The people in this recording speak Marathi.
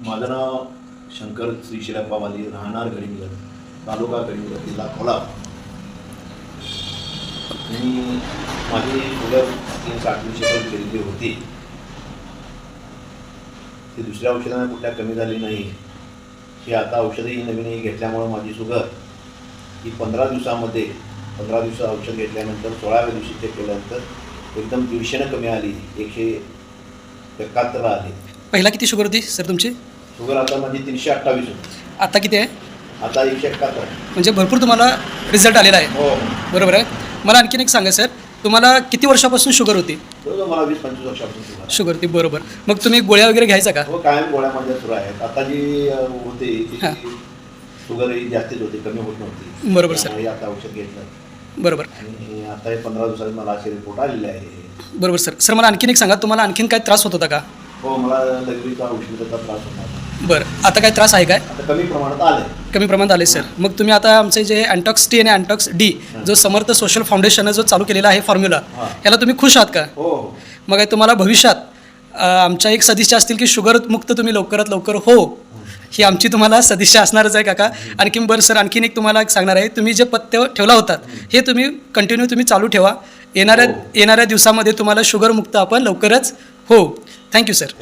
माझं नाव शंकर श्री शिरप्पा वाली राहणार गडिंगड तालुका गडिंगड जिल्हा खोला मी माझी मुलं तीन साठ शेतात गेलेली होती. ती दुसऱ्या औषधाने कुठल्या कमी झाली नाही. ही आता औषधही नवीनही घेतल्यामुळं माझी शुगर ही पंधरा दिवसामध्ये पंधरा दिवस औषध घेतल्यानंतर सोळाव्या दिवशी चेक केल्यानंतर एकदम दीडशेनं कमी आली. एकशे एकाहत्तर आली. पहिला किती शुगर होती सर तुमची? शुगर आता माझी तीनशे अठ्ठावीस होती. आता किती आहे? आता एकशे एकाहत्तर. म्हणजे भरपूर तुम्हाला रिझल्ट आलेला आहे. हो. बरोबर आहे. मला आणखीन एक सांगा सर. तुम्हाला किती वर्षापासून शुगर होती? मला वीस पंचवीस वर्षापासून शुगर आहे. शुगर होती बरोबर. मग तुम्ही गोळ्या वगैरे घ्यायचा का? हो कायम गोळ्या माझ्या सुरू आहेत. आता जी अ, होती हां. ती शुगर ही जास्तीच होती कमी होत नव्हती. बरोबर, सर. त्यामुळे आता औषध घेतलं. बरोबर. आणि आता हे पंधरा दिवसात मला असे रिपोर्ट आलेले आहे. बरोबर सर. सर मला आणखीन एक सांगा तुम्हाला आणखीन काय त्रास होत होता का? हो मला लघवीचा उष्णतेचा त्रास होता बरं आता काय त्रास आहे काय? आता कमी प्रमाणात आले कमी प्रमाणात आले सर. मग तुम्ही आता आमचे जे अँटॉक्स टी आणि अँटॉक्स डी जो समर्थ सोशल फाउंडेशननं जो चालू केलेला आहे फॉर्म्युला हां. याला तुम्ही खुश आहात का? हो हो. मग तुम्हाला भविष्यात अ, आमच्या एक सदिच्छा असतील की शुगर मुक्त तुम्ही लवकरात लवकर हो. ही. आमची तुम्हाला सदिच्छा असणारच आहे काका. आणखीन बरं सर आणखीन एक तुम्हाला एक सांगणार आहे. तुम्ही जे पथ्य ठेवला होतात हे. तुम्ही कंटिन्यू तुम्ही चालू ठेवा. येणाऱ्या हो. येणाऱ्या दिवसामध्ये तुम्हाला शुगर मुक्त आपण लवकरच हो थँक्यू सर